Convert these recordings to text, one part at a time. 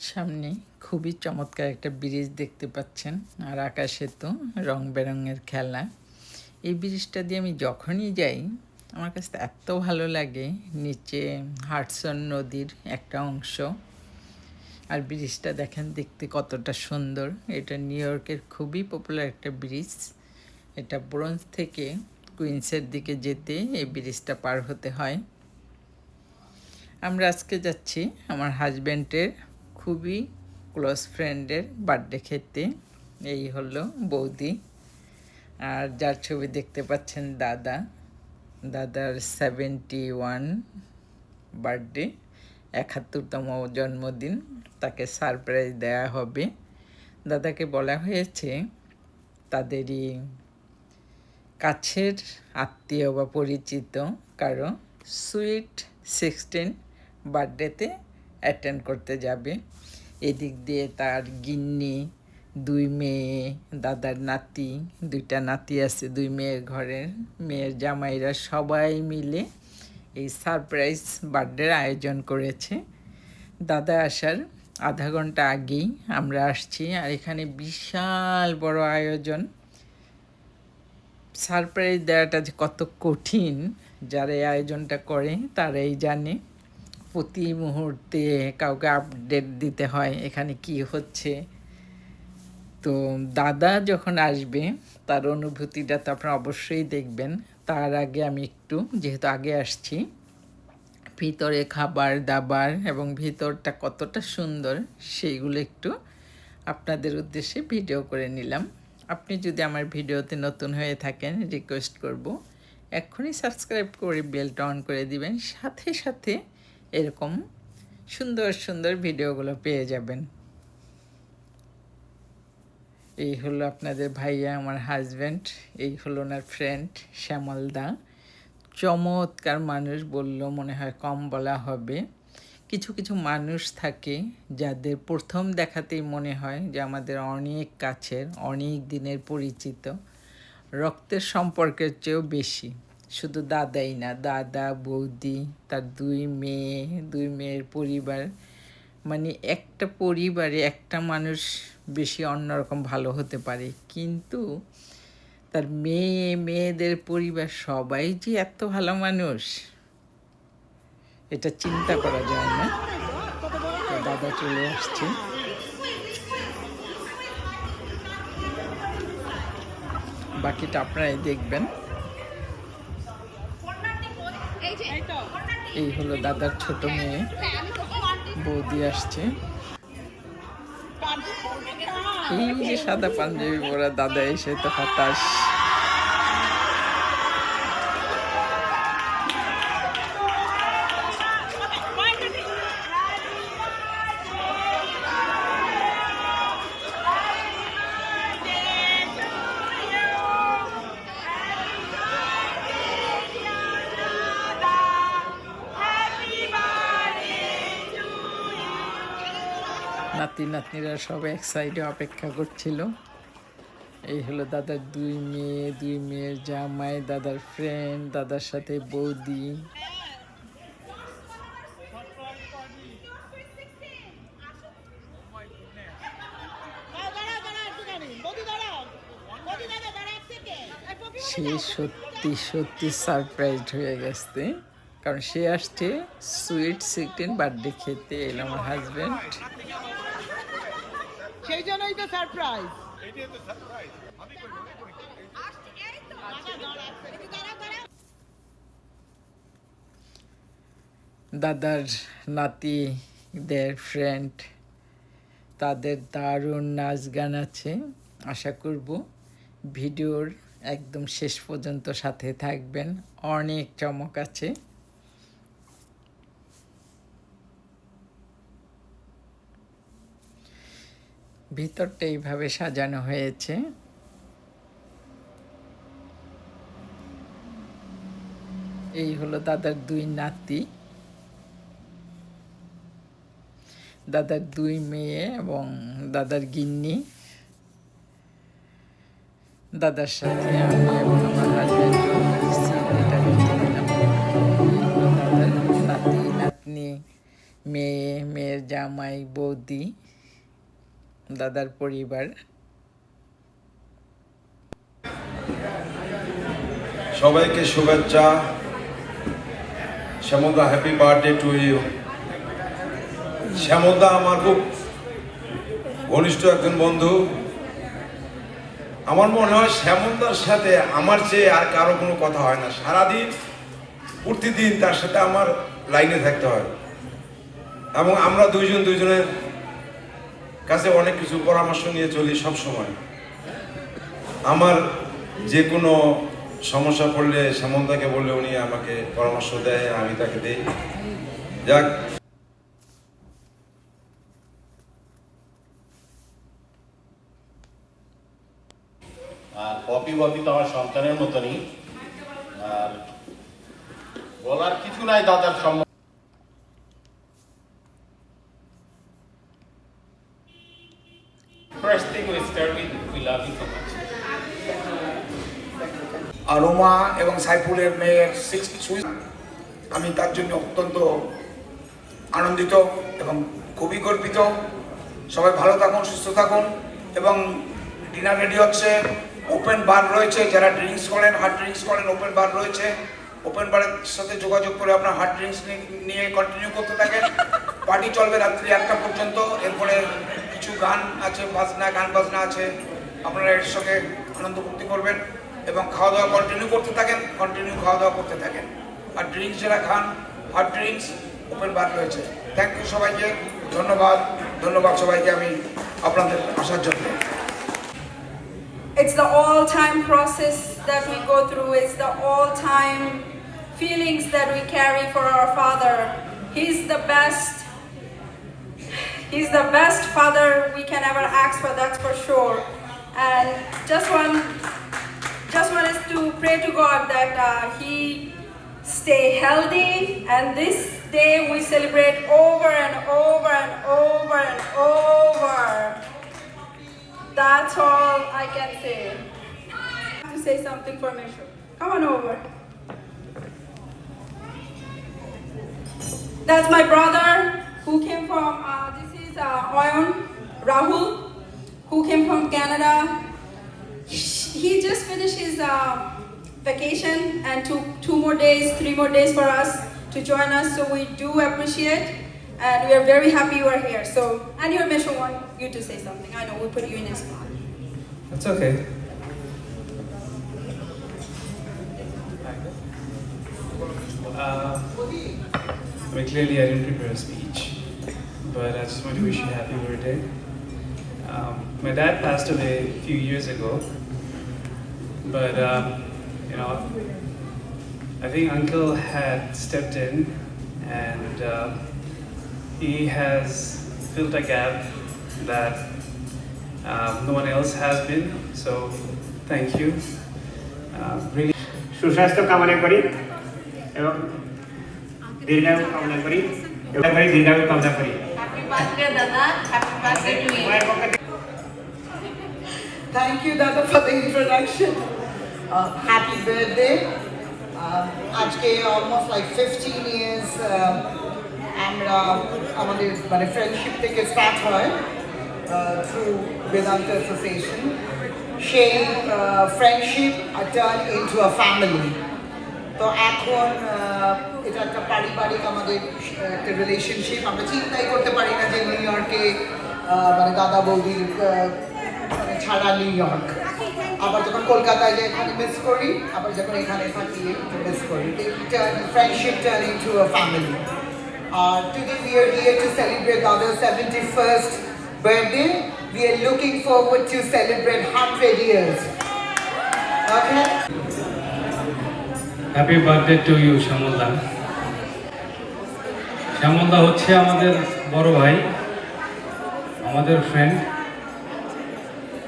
সামনে খুবই চমৎকার একটা ব্রিজ দেখতে পাচ্ছেন, আর আকাশে তো রং বেরঙের খেলা। এই ব্রিজটা দিয়ে আমি যখনই যাই, আমার কাছে এত ভালো লাগে নিচে হাটসন নদীর একটা অংশ। আর ব্রিজটা দেখেন দেখতে কতটা সুন্দর। এটা নিউ ইয়র্কের খুবই পপুলার একটা ব্রিজ। এটা ব্রোঞ্জ থেকে কুইন্সের দিকে যেতে এই ব্রিজটা পার হতে হয়। আমরা আজকে যাচ্ছি আমার হাজব্যান্ডের খুবই ক্লোজ ফ্রেন্ডের বার্থডে খেতে। এই হলো বৌদি। আর যার ছবি দেখতে পাচ্ছেন দাদা। দাদার সেভেন্টি ওয়ান বার্থডে একাত্তরতম জন্মদিন। তাকে সারপ্রাইজ দেওয়া হবে। দাদাকে বলা হয়েছে, তাদেরই কাছের আত্মীয় বা পরিচিত কারও সুইট সিক্সটিন বার্থডেতে অ্যাটেন্ড করতে যাবে। এদিক দিয়ে তার গিন্নি, দুই মেয়ে, দাদার নাতি, দুইটা নাতি আছে, দুই মেয়ের ঘরের। মেয়ের জামাইরা সবাই মিলে এই সারপ্রাইজ বার্থডের আয়োজন করেছে। দাদা আসার আধা ঘণ্টা আগেই আমরা আসছি আর এখানে বিশাল বড় আয়োজন। সারপ্রাইজ দেওয়াটা যে কত কঠিন, যারা এই আয়োজনটা করে তারাই জানে। প্রতি মুহূর্তে কাউকে আপডেট দিতে হয়, এখানে কি হচ্ছে? তো দাদা যখন আসবে, তার অনুভূতিটা তো আপনারা অবশ্যই দেখবেন। তার আগে আমি একটু, যেহেতু আগে আসছি, ভিতরে খাবার দাবার এবং ভিতরটা কতটা সুন্দর সেইগুলো একটু আপনাদের উদ্দেশ্যে ভিডিও করে নিলাম। আপনি যদি আমার ভিডিওতে নতুন হয়ে থাকেন রিকোয়েস্ট করব, এক্ষুনি সাবস্ক্রাইব করে বেলটা অন করে দিবেন। সাথে সাথে এরকম সুন্দর সুন্দর ভিডিওগুলো পেয়ে যাবেন। এই হলো আপনাদের ভাইয়া, আমার হাজব্যান্ড এই হলো ওনার ফ্রেন্ড শ্যামল দা। চমৎকার মানুষ বলল, মনে হয় কম বলা হবে। কিছু কিছু মানুষ থাকে যাদের প্রথম দেখাতেই মনে হয় যে আমাদের অনেক কাছের, অনেক দিনের পরিচিত, রক্তের সম্পর্কের চেয়েও বেশি। শুধু দাদাই না, দাদা, বৌদি, তার দুই মেয়ে, দুই মেয়ের পরিবার। মানে একটা পরিবারে একটা মানুষ বেশি অন্যরকম ভালো হতে পারে। কিন্তু তার মেয়ে, মেয়েদের পরিবার সবাই যে এত ভালো মানুষ, এটা চিন্তা করা যায় না। দাদা চলে আসছে। বাকিটা আপনারাই দেখবেন। এই হলো দাদার ছোট মেয়ে। বৌদি আসছে। এই যে সাদা পাঞ্জাবি পরা দাদা এসে তো হতাশ। নাতনিরা সব এক সাইডে অপেক্ষা করছিল। এই হলো দাদার দুই মেয়ে, দুই মেয়ের জামাই, দাদার ফ্রেন্ড দাদার সাথে বৌদি। সে সত্যি সত্যি সারপ্রাইজড হয়ে গেছে, কারণ সে আসছে সুইট সিক্সটিন বার্থডে খেতে, এলো আমার হাজব্যান্ড সেই জন্যই তো সারপ্রাইজ দাদার নাতিদের ফ্রেন্ড তাদের দারুণ নাচ গান আছে। আশা করব ভিডিওর একদম শেষ পর্যন্ত সাথে থাকবেন। অনেক চমক আছে। ভিতরটা এইভাবে সাজানো হয়েছে। এই হলো দাদার দুই নাতি। দাদার দুই মেয়ে এবং দাদার গিন্নি। দাদার সাথে আমি এবং আমার হাজব্যান্ড দাদার নাতি, নাতনি, মেয়ে, মেয়ের জামাই, বৌদি। দাদার পরিবার। সবাইকে শুভেচ্ছা। শ্যামদা হ্যাপি বার্থডে টু ইউ শ্যামদা আমার খুব ঘনিষ্ঠ একজন বন্ধু। আমার মনে হয় শ্যামলদার সাথে আমার চেয়ে আর কারও কোনো কথা হয় না। সারাদিন, প্রতিদিন তার সাথে আমার লাইনে থাকতে হয়। এবং আমরা দুইজন দুইজনের কাছে অনেক কিছু পরামর্শ নিয়ে চলি সব সময়। আমার যে কোনো সমস্যা পড়লে শ্যামলদাকে বললে উনি আমাকে পরামর্শ দেয়, আমি তাকে দিই। যাক। আর পপি বপি তো আমার সন্তানের মতনই। আর বলার কিছু নাই দাদার সম্বন্ধে। রোমা এবং সাইফুলের মেয়ের আমি তার জন্য অত্যন্ত আনন্দিত এবং খুবই গর্বিত। সবাই ভালো থাকুন, সুস্থ থাকুন এবং ডিনার রেডি হচ্ছে। ওপেন বার রয়েছে, যারা ড্রিঙ্কস করেন হার্ড ড্রিঙ্কস করেন ওপেন বার রয়েছে। ওপেন বারের সাথে যোগাযোগ করে আপনার হার্ড ড্রিঙ্কস নিয়ে কন্টিনিউ করতে থাকেন। পার্টি চলবে রাত্রি একটা পর্যন্ত। এরপরে কিছু গান আছে, বাজনা, গান বাজনা আছে। আপনারা এর সঙ্গে আনন্দ ফুর্তি করবেন। এবং খাওয়া দাওয়া কন্টিনিউ করতে থাকেন কন্টিনিউ খাওয়া দাওয়া করতে থাকেন আর ড্রিঙ্কস যারা খান হার্ড ড্রিঙ্কস ওপেন বার রয়েছে থ্যাংক ইউ সবাইকে ধন্যবাদ ধন্যবাদ সবাইকে আমি আপনাদের আসার জন্য It's the all-time process that we go through. It's the all-time feelings that we carry for our father. He's the best. He's the best father we can ever ask for, that's for sure. And just one, just want us to pray to God that uh, he stay healthy. And this day we celebrate over and over and over and over. That's all I can say. Have to say something for Mishu. Come on over. That's my brother who came from, uh, this is uh, Oyon Rahul, who came from Canada. He just finished his uh, vacation and took two more days, three more days for us to join us. So we do appreciate and we are very happy you are here. So, and your mission want you to say something. I know we put you in a spot. That's okay. Uh, I mean, clearly I didn't prepare a speech, but I just want to wish you a happy birthday. Um, my dad passed away a few years ago, but um, you know, I think Uncle had stepped in and uh, he has filled a gap that um, no one else has been. So, thank you. Uh, really. সুস্বাস্থ্য কামনা করি এবং দীর্ঘায়ু কামনা করি এবং করি দীর্ঘায়ু কামনা করি Happy birthday, Dada. Happy birthday to you. মায়ের পক্ষ থেকে Thank you, Dada, for the introduction. Uh, happy birthday. Um, আজকে অলমোস্ট লাইক ফিফটিন ইয়ার্স আমরা আমাদের মানে ফ্রেন্ডশিপ থেকে স্টার্ট হয় থ্রু বেদান্ত অ্যাসোসিয়েশন সেই friendship turn into a family তো এখন আহ, এটা একটা পারিবারিক আমাদের একটা রিলেশনশিপ আমরা চিন্তাই করতে পারি না যে নিউ ইয়র্কে মানে দাদা বৌদির মানে ছাড়া নিউ ইয়র্ক আবার যখন কলকাতায় যাই, এখানে মিস করি, আবার যখন এখানে থাকি মিস করি। Friendship turn into a family R today we are here to celebrate দাদার seventy first birthday we are looking forward to celebrate hundred years okay happy birthday to you Shyamalda Shyamalda হচ্ছে আমাদের বড় ভাই, আমাদের ফ্রেন্ড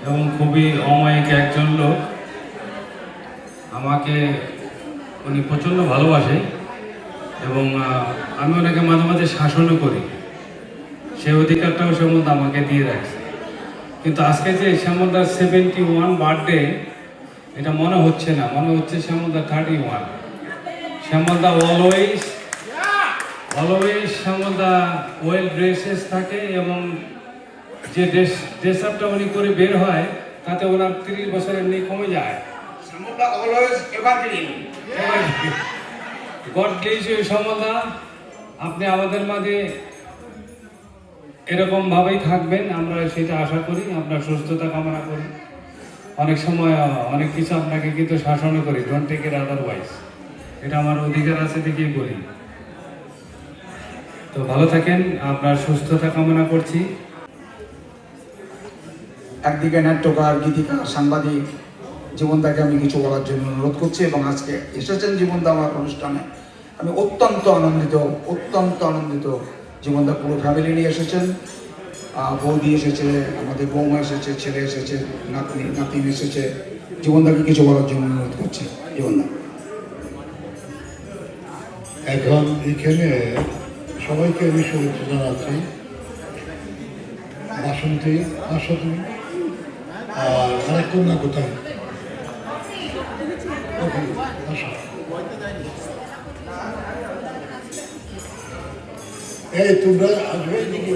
এবং খুবই অমায়িক একজন লোক। আমাকে উনি প্রচণ্ড ভালোবাসে এবং আমি ওনাকে মাঝে মাঝে শাসনও করি। সেই অধিকারটাও শ্যামলদা আমাকে দিয়ে রাখছে। কিন্তু আজকে যে শ্যামলদার সেভেন্টি ওয়ান বার্থডে এটা মনে হচ্ছে না। মনে হচ্ছে শ্যামলদা thirty one Shyamalda always always Shyamalda well dresses থাকে এবং যে ড্রেস ড্রেস আপটা উনি করে বের হয় তাতে ওনার তিরিশ বছরের নেই কমে যায়। গড শ্যামলদা আপনি আমাদের মাঝে এরকম ভাবেই থাকবেন আমরা সেটা আশা করি আপনার সুস্থতা কামনা করি। অনেক সময় অনেক কিছু আপনাকে কিন্তু শাসনও করি ডোন্ট টেক ইট আদারওয়াইজ এটা আমার অধিকার আছে দেখেই করি তো ভালো থাকেন আপনার সুস্থতা কামনা করছি। একদিকে নাট্যকার গীতিকার সাংবাদিক জীবনদাকে আমি কিছু বলার জন্য অনুরোধ করছি এবং আজকে এসেছেন জীবনদা আমার অনুষ্ঠানে। আমি অত্যন্ত আনন্দিত অত্যন্ত আনন্দিত জীবনদা পুরো ফ্যামিলি নিয়ে এসেছেন। বৌদি এসেছে, আমাদের বৌমা এসেছে, ছেলে এসেছে, নাতনি, নাতিন এসেছে। জীবনদাকে কিছু বলার জন্য অনুরোধ করছি জীবনদা এখন এখানে সবাইকে আমি শুভেচ্ছা জানাচ্ছি। বাসন্তী আসো তুমি আর আরেক কন্যা এই, তোমরা আসবে এদিকে।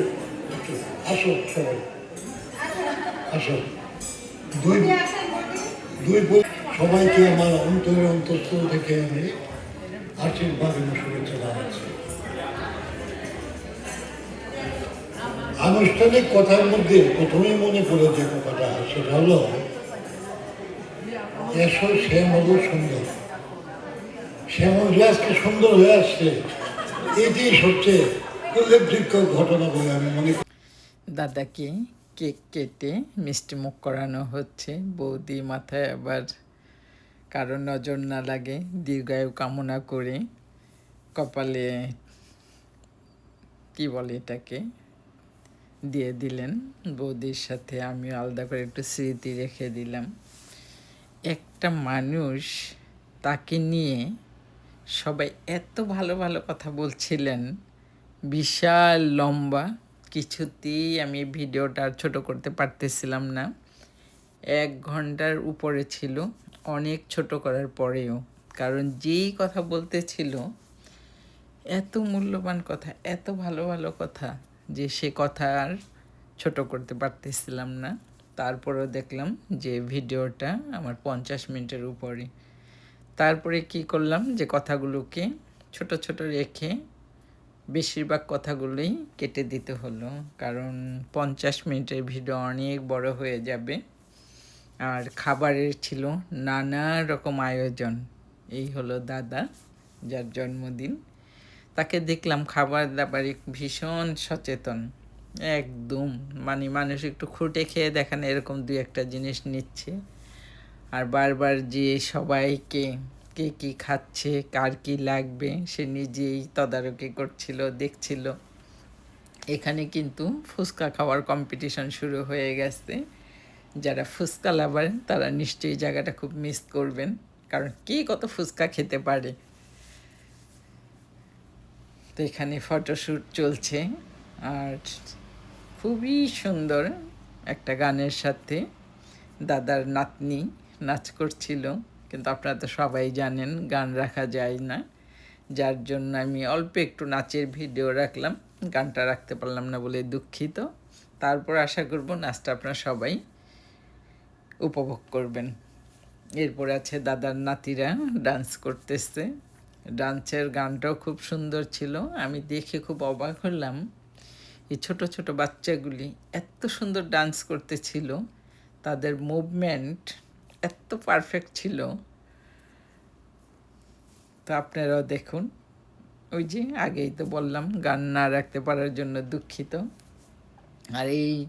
আসো, সবাই। আসো। দুই দুই বই সবাইকে আমার অন্তরের অন্তঃস্থল থেকে আমি আশীর্বাদ এবং শুভেচ্ছা জানাচ্ছি আনুষ্ঠানিক কথার মধ্যে প্রথমেই মনে পড়ে যে কথাটা, সেটা হলো, এসো সে মধুর সুন্দর। শ্যামল যে আজকে সুন্দর হয়ে আসছে। এটি সবচেয়ে উল্লেখযোগ্য ঘটনা বলে আমি মনে করি। দাদাকে কেক কেটে মিষ্টি মুখ করানো হচ্ছে। বৌদি মাথায় আবার কারও নজর না লাগে, দীর্ঘায়ু কামনা করে কপালে, কি বলে এটাকে? দিয়ে দিলেন। বৌদির সাথে আমি আলাদা করে একটু স্মৃতি রেখে দিলাম। একটা মানুষ তাকে নিয়ে সবাই এত ভালো ভালো কথা বলছিলেন, বিশাল লম্বা, কিছুতেই আমি ভিডিওটা আর ছোট করতে পারতেছিলাম না। এক ঘণ্টার উপরে ছিল, অনেক ছোট করার পরেও। কারণ যেই কথা বলতেছিল এত মূল্যবান কথা, এত ভালো ভালো কথা যে সে কথা আর ছোট করতে পারতেছিলাম না। তারপরেও দেখলাম যে ভিডিওটা আমার পঞ্চাশ মিনিটের উপরে। তারপরে কি করলাম যে কথাগুলোকে ছোট ছোট রেখে বেশিরভাগ কথাগুলোই কেটে দিতে হলো। কারণ পঞ্চাশ মিনিটের ভিডিও অনেক বড় হয়ে যাবে। আর খাবারের ছিল নানা রকম আয়োজন। এই হলো দাদা, যার জন্মদিন। তাকে দেখলাম খাবার দাবারে ভীষণ সচেতন। একদম মানে মানুষ একটু খুঁটে খেয়ে দেখেন এরকম দুই একটা জিনিস নিচ্ছে। আর বারবার যে সবাইকে কে কী খাচ্ছে, কার কী লাগবে, সে নিজেই তদারকি করছিল, দেখছিল। এখানে কিন্তু ফুচকা খাওয়ার কম্পিটিশন শুরু হয়ে গেছে। যারা ফুচকা লাভার তারা নিশ্চয়ই জায়গাটা খুব মিস করবেন। কারণ কে কত ফুচকা খেতে পারে? তো এখানে ফটোশ্যুট চলছে। আর খুবই সুন্দর একটা গানের সাথে দাদার নাতনি নাচ করছিল। কিন্তু আপনারা তো সবাই জানেন, গান রাখা যায় না। যার জন্য আমি অল্প একটু নাচের ভিডিও রাখলাম। গানটা রাখতে পারলাম না বলে দুঃখিত। তারপর আশা করব নাচটা আপনারা সবাই উপভোগ করবেন। এরপর আছে দাদার নাতিরা ডান্স করতেছে। ডান্সের গানটাও খুব সুন্দর ছিল। আমি দেখে খুব অবাক হলাম এই ছোট ছোট বাচ্চাগুলি এত সুন্দর ডান্স করতেছিল। তাদের মুভমেন্ট এত পারফেক্ট ছিল। তো আপনারাও দেখুন। ওই যে আগেই তো বললাম, গান না রাখতে পারার জন্য দুঃখিত। আর এই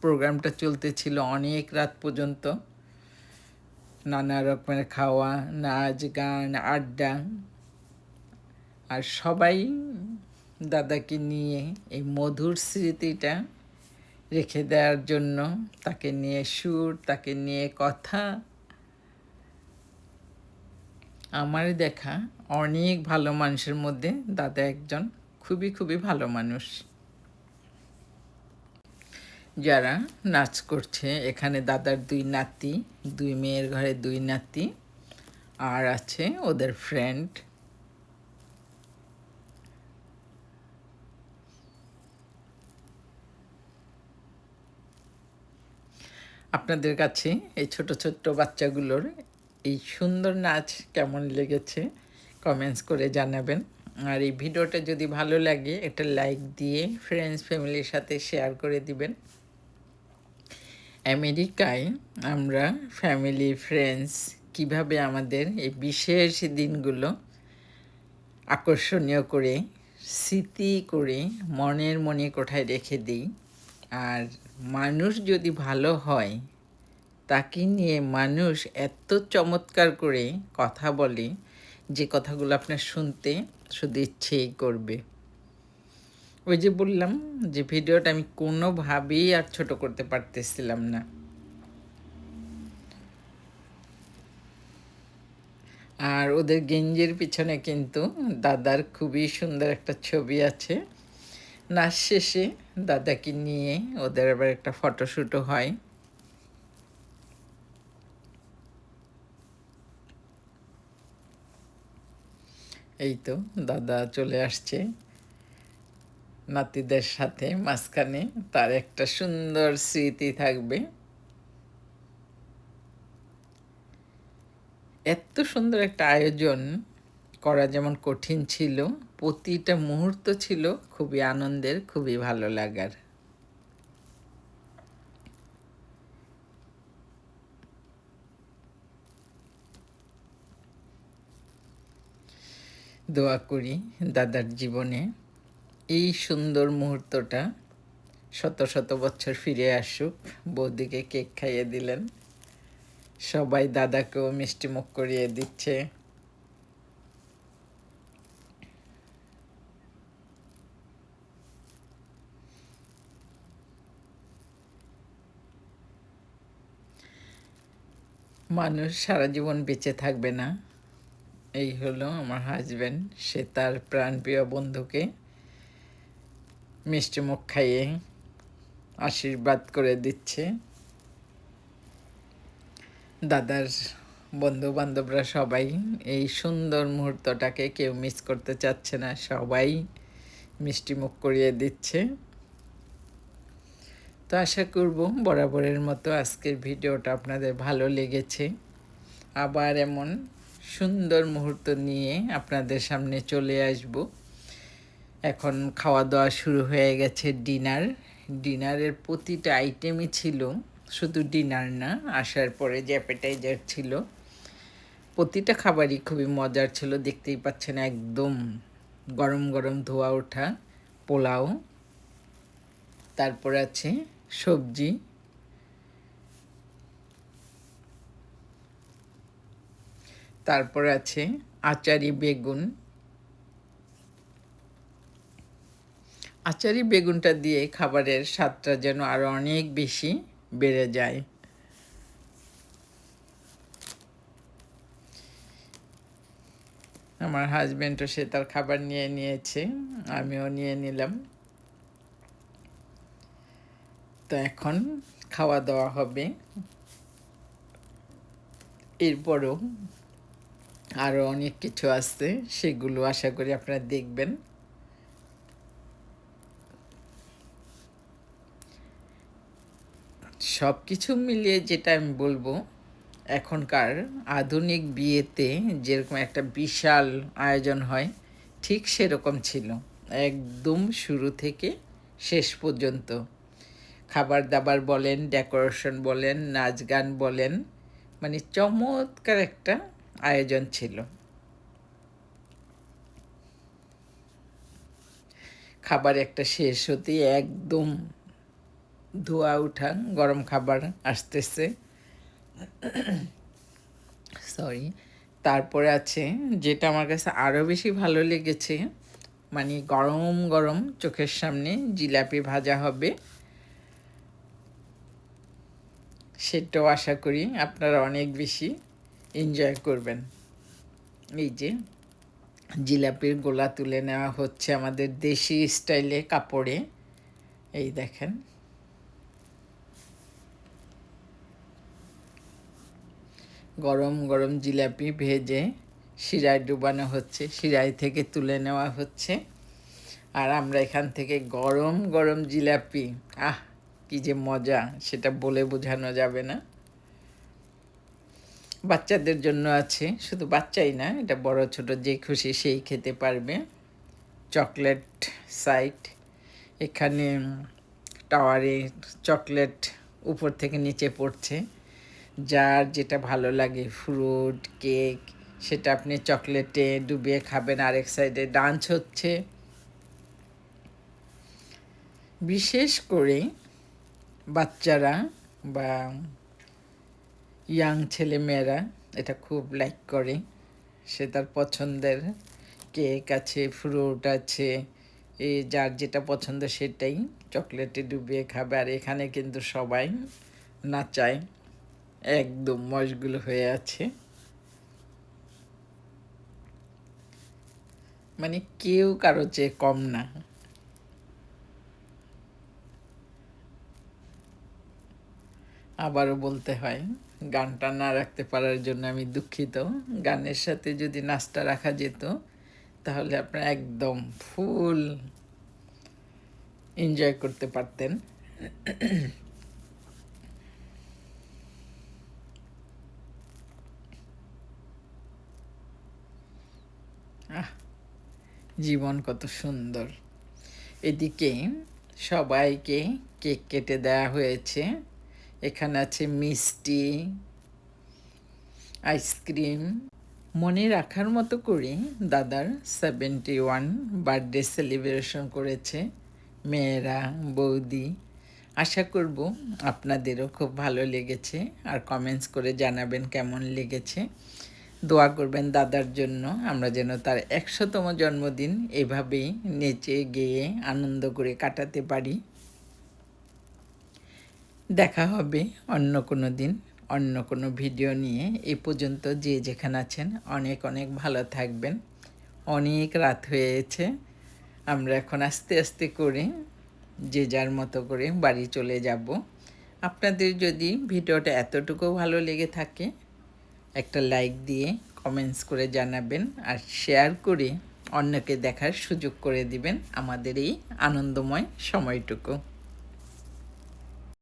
প্রোগ্রামটা চলতেছিল অনেক রাত পর্যন্ত। নানা রকমের খাওয়া নাচ গান আড্ডা। আর সবাই দাদাকে নিয়ে এই মধুর স্মৃতিটা রেখে দেওয়ার জন্য তাকে নিয়ে সুর, তাকে নিয়ে কথা। আমার দেখা অনেক ভালো মানুষের মধ্যে দাদা একজন খুবই খুবই ভালো মানুষ। যারা নাচ করছে, এখানে দাদার দুই নাতি, দুই মেয়ের ঘরে দুই নাতি, আর আছে ওদের ফ্রেন্ড আপনাদের কাছে এই ছোট ছোট্ট বাচ্চাগুলোর এই সুন্দর নাচ কেমন লেগেছে কমেন্টস করে জানাবেন। আর এই ভিডিওটা যদি ভালো লাগে এটা লাইক দিয়ে ফ্রেন্ডস ফ্যামিলির সাথে শেয়ার করে দিবেন। আমেরিকায় আমরা ফ্যামিলি ফ্রেন্ডস কীভাবে আমাদের এই বিশেষ দিনগুলো আকর্ষণীয় করে, স্মৃতি করে মনের মনে কোঠায় রেখে দিই। আর মানুষ যদি ভালো হয়, তাকে নিয়ে মানুষ এত চমৎকার করে কথা বলে, যে কথাগুলো আপনার শুনতে শুধু ইচ্ছেই করবে। ওই যে বললাম যে ভিডিওটা আমি কোনোভাবেই আর ছোট করতে পারতেছিলাম না। আর ওদের গেঞ্জির পিছনে কিন্তু দাদার খুবই সুন্দর একটা ছবি আছে। নাচ শেষে দাদাকে নিয়ে ওদের আবার একটা ফটোশ্যুটও হয়। এই তো দাদা চলে আসছে। নাতিদের সাথে মাঝখানে তার একটা সুন্দর স্মৃতি থাকবে। এত সুন্দর একটা আয়োজন করা যেমন কঠিন ছিল, প্রতিটা মুহূর্ত ছিল খুবই আনন্দের, খুবই ভালো লাগার। দোয়া করি দাদার জীবনে এই সুন্দর মুহূর্তটা শত শত বছর ফিরে আসুক। বৌদিকে কেক খাইয়ে দিলেন। সবাই দাদাকেও মিষ্টি মুখ করিয়ে দিচ্ছে। মানুষ সারা জীবন বেঁচে থাকবে না। এই হলো আমার হাজব্যান্ড সে তার প্রাণপ্রিয় বন্ধুকে। মিষ্টি মুখ খাইয়ে আশীর্বাদ করে দিচ্ছে। দাদার বন্ধু বান্ধবরা সবাই এই সুন্দর মুহূর্তটাকে কেউ মিস করতে চাচ্ছে না। সবাই মিষ্টি মুখ করিয়ে দিচ্ছে। তো আশা করব বরাবরের মতো আজকের ভিডিওটা আপনাদের ভালো লেগেছে। আবার এমন সুন্দর মুহূর্ত নিয়ে আপনাদের সামনে চলে আসব। এখন খাওয়া দাওয়া শুরু হয়ে গেছে ডিনার। ডিনারের প্রতিটা আইটেমই ছিল, শুধু ডিনার না, আসার পরে যে অ্যাপেটাইজার ছিল। প্রতিটা খাবারই খুবই মজার ছিল, দেখতেই পাচ্ছেন একদম গরম গরম ধোয়া ওঠা, পোলাও, তারপর আছে সবজি। তারপর আছে আচারি বেগুন আচারি বেগুনটা দিয়ে খাবারের স্বাদটা যেন আরও অনেক বেশি বেড়ে যায়। আমার হাজব্যান্ডও সে তার খাবার নিয়ে নিয়েছে, আমিও নিয়ে নিলাম। তো এখন খাওয়া দাওয়া হবে। এরপরও আরও অনেক কিছু আছে, সেগুলো আশা করি আপনারা দেখবেন। সব কিছু মিলিয়ে যেটা আমি বলব, এখনকার আধুনিক বিয়েতে যেরকম একটা বিশাল আয়োজন হয়, ঠিক সেরকম ছিল। একদম শুরু থেকে শেষ পর্যন্ত। খাবার দাবার বলেন, ডেকোরেশন বলেন নাচ গান বলেন মানে চমৎকার একটা আয়োজন ছিল। খাবার একটা শেষ হতে একদম ধোয়া উঠা গরম খাবার আসতেছে। সরি তারপরে আছে, যেটা আমার কাছে আরও বেশি ভালো লেগেছে মানে গরম গরম চোখের সামনে জিলাপি ভাজা হবে। সেটাও আশা করি আপনারা অনেক বেশি এনজয় করবেন। এই যে, জিলাপির গোলা তুলে নেওয়া হচ্ছে আমাদের দেশি স্টাইলে কাপড়ে। এই দেখেন। গরম গরম জিলাপি ভেজে শিরায় ডুবানো হচ্ছে, শিরায় থেকে তুলে নেওয়া হচ্ছে। আর আমরা এখান থেকে গরম গরম জিলাপি, আহ, কি যে মজা, সেটা বলে বোঝানো যাবে না। বাচ্চাদের জন্য আছে, শুধু বাচ্চাই না, এটা বড় ছোট যে খুশি সেই খেতে পারবে। চকলেট সাইট, এখানে টাওয়ারে চকলেট উপর থেকে নিচে পড়ছে। যার যেটা ভালো লাগে ফ্রুট কেক সেটা আপনি চকলেটে ডুবিয়ে খাবেন, আরেক সাইডে ডান্স হচ্ছে। বিশেষ করে বাচ্চারা বা ইয়াং ছেলে মেয়েরা এটা খুব লাইক করে। সে তার পছন্দের কেক আছে ফ্রুট আছে এই যার যেটা পছন্দ সেটাই চকলেটে ডুবিয়ে খাবে। আর এখানে কিন্তু সবাই নাচায়। একদম মশগুল হয়ে আছে। মানে কেউ কারও চেয়ে কম না। আবারও বলতে হয়, গানটা না রাখতে পারার জন্য আমি দুঃখিত। গানের সাথে যদি নাচটা রাখা যেত, তাহলে আপনারা একদম ফুল এনজয় করতে পারতেন আহ জীবন কত সুন্দর। এদিকে সবাইকে কেক কেটে দেওয়া হয়েছে। এখানে আছে মিষ্টি, আইসক্রিম। মনে রাখার মতো করে দাদার সেভেন্টি ওয়ান বার্থডে সেলিব্রেশন করেছে মেয়েরা, বৌদি। আশা করব আপনাদেরও খুব ভালো লেগেছে। আর কমেন্টস করে জানাবেন কেমন লেগেছে। দোয়া করবেন দাদার জন্য। আমরা যেন তার একশোতম জন্মদিন এভাবেই নেচে, গেয়ে, আনন্দ করে কাটাতে পারি। দেখা হবে অন্য কোনো দিন, অন্য কোনো ভিডিও নিয়ে। এ পর্যন্ত যে যেখানে আছেন, অনেক অনেক ভালো থাকবেন। অনেক রাত হয়েছে। আমরা এখন আস্তে আস্তে করে যে যার মতো করে বাড়ি চলে যাব। আপনাদের যদি ভিডিওটা এতটুকু ভালো লেগে থাকে একটা লাইক দিয়ে কমেন্টস করে জানাবেন আর শেয়ার করে অন্যকে দেখার সুযোগ করে দিবেন আমাদের এই আনন্দময় সময়টুকু।